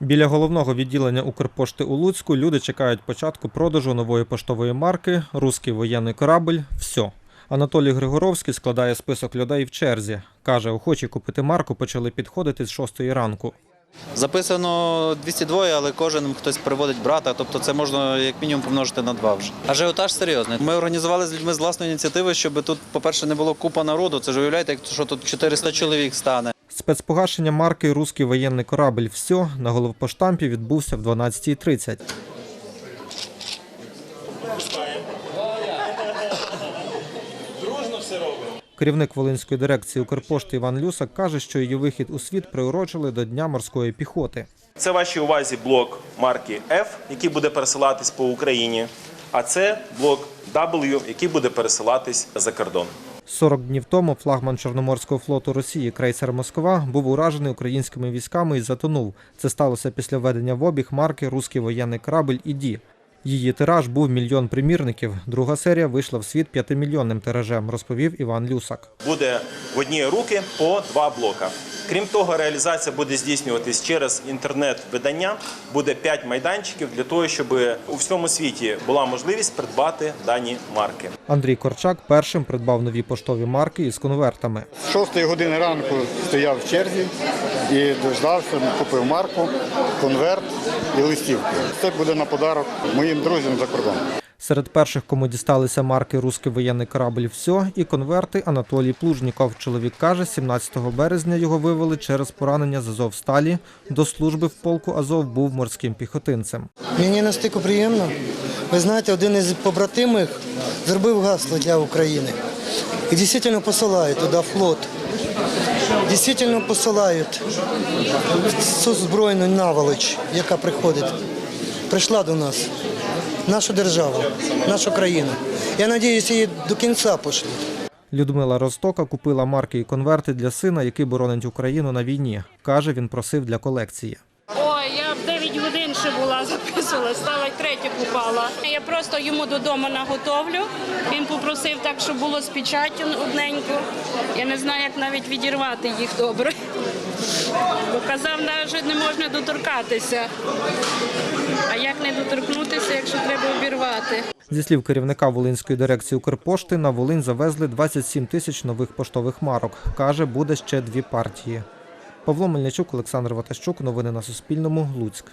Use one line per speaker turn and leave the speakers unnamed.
Біля головного відділення Укрпошти у Луцьку люди чекають початку продажу нової поштової марки Руський воєнний корабль. Все. Анатолій Григоровський складає список людей в черзі. Каже, охочі купити марку почали підходити з 6 ранку.
Записано 202, але кожен хтось приводить брата, тобто це можна як мінімум помножити на два вже. Ажіотаж серйозний. Ми організували з людьми з власної ініціативи, щоб тут, по-перше, не було купа народу. Це ж уявляєте, як- що тут 400 чоловік стане.
Спецпогашення марки Руський воєнний корабль «Все» на головпоштампі відбувся в 12.30. Керівник Волинської дирекції Укрпошти Іван Люсак каже, що її вихід у світ приурочили до Дня морської піхоти.
Це вашій увазі блок марки F, який буде пересилатись по Україні, а це блок W, який буде пересилатись за кордон.
40 днів тому флагман Чорноморського флоту Росії крейсер Москва був уражений українськими військами і затонув. Це сталося після введення в обіг марки Руський воєнний корабль «Іді». Її тираж був мільйон примірників. Друга серія вийшла в світ п'ятимільйонним тиражем, розповів Іван Люсак.
Буде в одні руки по два блока. Крім того, реалізація буде здійснюватись через інтернет-видання. Буде 5 майданчиків для того, щоб у всьому світі була можливість придбати дані марки.
Андрій Корчак першим придбав нові поштові марки із конвертами.
З 6 години ранку стояв в черзі і дождався, купив марку, конверт і листівку. Це буде на подарок моїм друзям за кордоном.
Серед перших, кому дісталися марки Руський воєнний корабль «Все» і конверти Анатолій Плужніков. Чоловік каже, 17 березня його вивели через поранення з Азовсталі. До служби в полку Азов був морським піхотинцем.
Мені настільки приємно. Ви знаєте, один із побратимих зробив гасло для України. І дійсно посилають туди флот. Дійсно посилають цю збройну наволоч, яка приходить, прийшла до нас, нашу державу, нашу країну. Я сподіваюся, її до кінця пошлють.
Людмила Ростока купила марки і конверти для сина, який боронить Україну на війні. Каже, він просив для колекції.
Ой, я в 9 годин ще була записувала, стала й третя купала. Я просто йому додому наготовлю. Він попросив так, щоб було з печаттю одненько. Я не знаю, як навіть відірвати їх добре. Бо казав, навіть не можна доторкатися. А як не доторкнутися, якщо треба обірвати?
Зі слів керівника Волинської дирекції Укрпошти, на Волинь завезли 27 тисяч нових поштових марок. Каже, буде ще дві партії. Павло Мельничук, Олександр Ватащук. Новини на Суспільному. Луцьк.